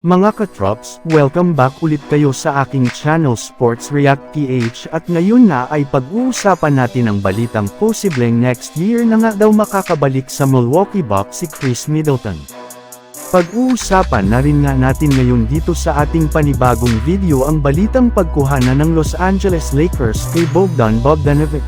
Mga katrops, welcome back ulit kayo sa aking channel Sports React PH at ngayon na ay pag-uusapan natin ang balitang posibleng next year na nga daw makakabalik sa Milwaukee Bucks si Chris Middleton. Pag-uusapan na rin nga natin ngayon dito sa ating panibagong video ang balitang pagkuhanan ng Los Angeles Lakers kay Bogdan Bogdanovic.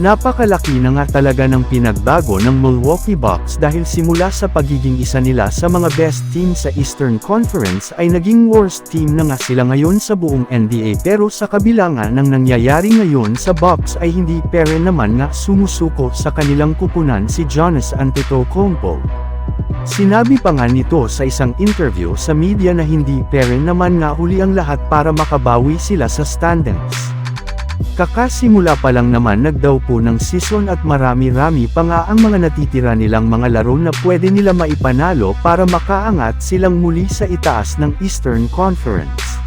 Napakalaki na nga talaga ng pinagbago ng Milwaukee Bucks dahil simula sa pagiging isa nila sa mga best team sa Eastern Conference ay naging worst team na nga sila ngayon sa buong NBA pero sa kabila ng nangyayari ngayon sa Bucks ay hindi pere naman nga sumusuko sa kanilang kupunan si Giannis Antetokounmpo. Sinabi pa nga nito sa isang interview sa media na hindi pere naman nga huli ang lahat para makabawi sila sa standings. Kakasimula pa lang naman nagdaw po ng season at marami-rami pa nga ang mga natitira nilang mga laro na pwede nila maipanalo para makaangat silang muli sa itaas ng Eastern Conference.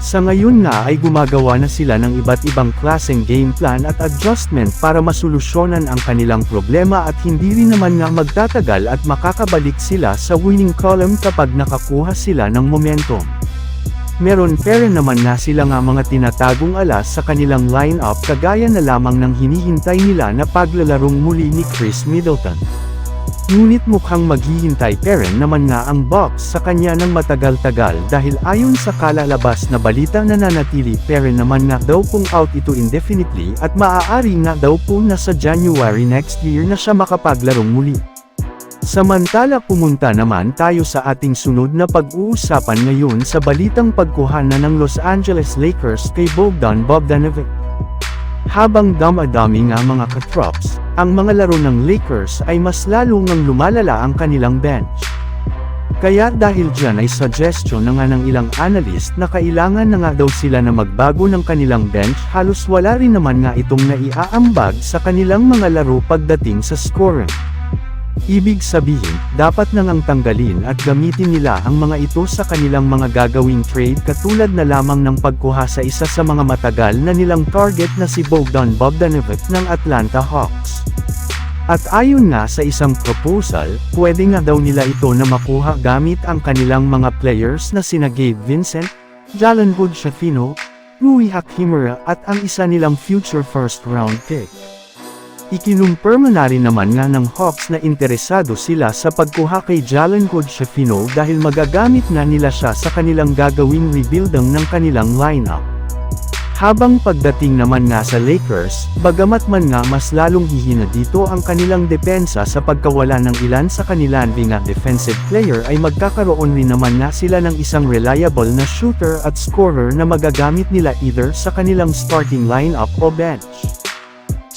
Sa ngayon nga ay gumagawa na sila ng iba't ibang klaseng game plan at adjustment para masolusyonan ang kanilang problema at hindi rin naman nga magtatagal at makakabalik sila sa winning column kapag nakakuha sila ng momentum. Meron pero naman na sila nga mga tinatagong alas sa kanilang lineup kagaya na lamang ng hinihintay nila na paglalarong muli ni Chris Middleton. Ngunit mukhang maghihintay pa rin naman nga ang Bucks sa kanya ng matagal-tagal dahil ayon sa kalalabas na balita nananatili pa rin naman nga daw pong out ito indefinitely at maaari nga daw po na sa January next year na siya makapaglarong muli. Samantala pumunta naman tayo sa ating sunod na pag-uusapan ngayon sa balitang pagkuhana ng Los Angeles Lakers kay Bogdan Bogdanovic. Habang damadami nga mga katrops, ang mga laro ng Lakers ay mas lalo ngang lumalala ang kanilang bench. Kaya dahil dyan ay suggestion na nga ng ilang analyst na kailangan na nga daw sila na magbago ng kanilang bench halos wala rin naman nga itong naiaambag sa kanilang mga laro pagdating sa scoring. Ibig sabihin, dapat nang ang tanggalin at gamitin nila ang mga ito sa kanilang mga gagawing trade katulad na lamang ng pagkuha sa isa sa mga matagal na nilang target na si Bogdan Bogdanovic ng Atlanta Hawks. At ayon nga sa isang proposal, pwede nga daw nila ito na makuha gamit ang kanilang mga players na sina Gabe Vincent, Jalen Hood Shafino, Rui Hachimura at ang isa nilang future first round pick. Ikinumpirma na rin naman nga ng Hawks na interesado sila sa pagkuha kay Jalen Hood Shafino dahil magagamit na nila siya sa kanilang gagawing rebuilding ng kanilang lineup. Habang pagdating naman nga sa Lakers, bagamat man nga mas lalong hihina dito ang kanilang depensa sa pagkawala ng ilan sa kanilang nga defensive player ay magkakaroon rin naman nga sila ng isang reliable na shooter at scorer na magagamit nila either sa kanilang starting lineup o bench.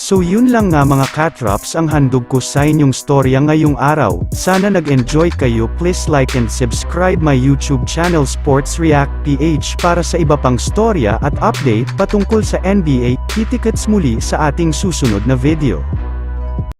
So yun lang nga mga katrops ang handog ko sa inyong storya ngayong araw. Sana nag-enjoy kayo please like and subscribe my YouTube channel Sports React PH para sa iba pang storya at update patungkol sa NBA. Kitikets muli sa ating susunod na video.